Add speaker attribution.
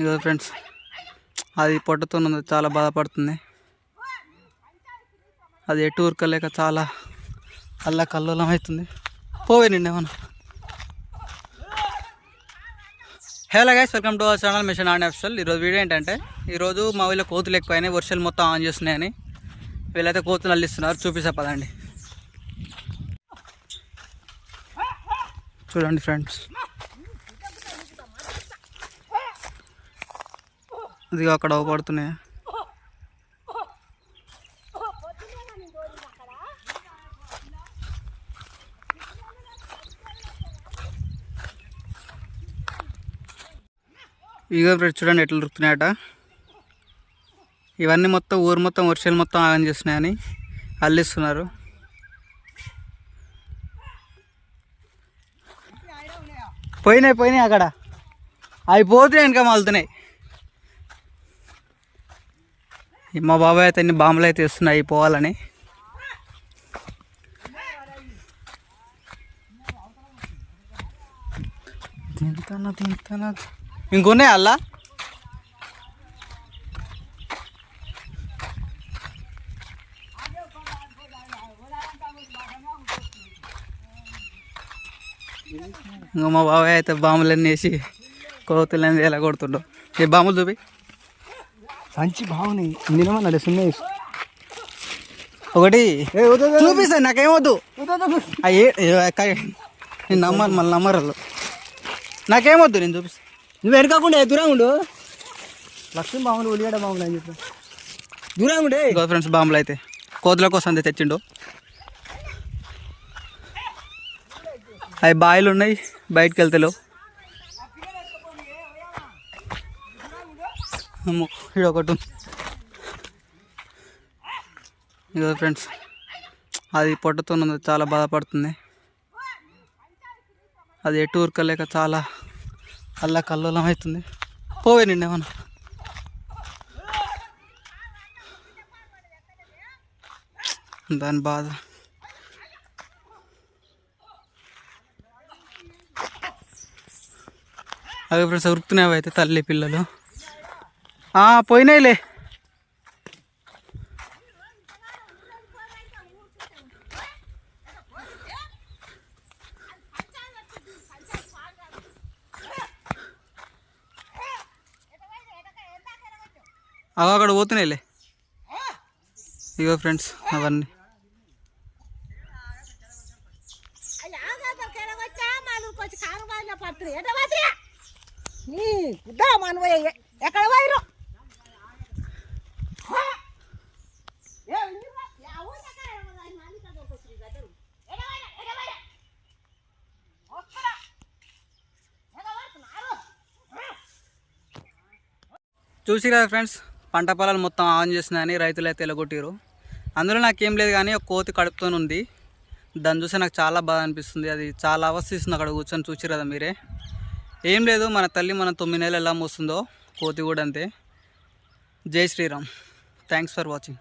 Speaker 1: ఇదో ఫ్రెండ్స్. అది పొట్టతో ఉంది చాలా బాధపడుతుంది. అది ఎటు ఉరకలేక చాలా అల్లా కల్లోలం అవుతుంది. పోవే నిన్నేమన్నా hello guys welcome to our channel mission on Afzal ఈరోజు వీడియో ఏంటంటే ఈరోజు మా వీళ్ళ కోతులు ఎక్కువైనాయి వర్షాలు మొత్తం ఆన్ చేస్తున్నాయని. వీళ్ళైతే కోతులు అల్లిస్తున్నారు చూపిస్తా పదండి. చూడండి ఫ్రెండ్స్. ఇది అక్కడ పడుతున్నాయి. ఇగో ఫ్రెండ్స్ చూడండి ఎట్లా దొరుకుతున్నాయట ఇవన్నీ మొత్తం ఊరు మొత్తం వర్షాలు మొత్తం ఆగం చేస్తున్నాయని అల్లిస్తున్నారు. పోయినాయి పోయినాయి అక్కడ. అవి పోతున్నాయి ఇంకా మలుతున్నాయి. మా బాబాయ్ అయితే అన్ని బాంబులు అయితే ఇస్తున్నాయి పోవాలని. తింటానా తింటానా ఇంకొన్నాయి అల్లా? ఇంకా మా బాబాయ్ అయితే బాంబులన్నీ వేసి కోతులన్నీ ఎలా కొడుతుండో. ఈ బాంబులు చూపి.
Speaker 2: సంచి బాగున్నాయి నిలవ నడుస్తున్నాయి
Speaker 1: ఒకటి. చూపిస్తాను నాకేమొద్దు నేను నమ్మరు మళ్ళీ నమ్మరు నాకేమొద్దు నేను చూపిస్తాను
Speaker 2: నువ్వు వెనకాకుండా దూరంగా ఉండు. లక్ష్మీ బాగుండు ఉల్లిగడ్డ బాగుండు అని చెప్పి. దూరంగా ఉండే
Speaker 1: ఫ్రెండ్స్ బాంబులు అయితే. కోతుల కోసం అంతే తెచ్చిండు. అవి బాయిలు ఉన్నాయి బయటకు వెళ్తలేవు. అమ్మో, ఈడ ఒకటి ఉంది. ఇదో ఫ్రెండ్స్ అది పొట్టతో ఉంది చాలా బాధపడుతుంది. అది ఎటు ఉరకలేక చాలా అల్లా కల్లోలం అవుతుంది. పోవే నిన్నేమన్నా దాని బాధ. అవి ఫ్రెండ్స్ ఉరుకుతున్నాయి అయితే తల్లి పిల్లలు. పోయినాయిలే. అవి అక్కడ పోతున్నాయిలే. ఇగో ఫ్రెండ్స్ అవన్నీ.
Speaker 3: ఎక్కడ పోయిరు
Speaker 1: చూసి కదా ఫ్రెండ్స్? పంట పొలాలు మొత్తం ఆన్ చేసినాయని రైతులు అయితే ఎలగొట్టారు అందులో నాకేం లేదు కానీ ఒక కోతి కడుపుతో ఉంది. దాన్ని చూస్తే నాకు చాలా బాధ అనిపిస్తుంది. అది చాలా అవస్థిస్తుంది అక్కడ కూర్చొని చూసి కదా మీరే. ఏం లేదు మన తల్లి మన తొమ్మిది నెలలు ఎలా మోస్తుందో కోతి కూడా అంతే. జై శ్రీరామ్. Thanks for watching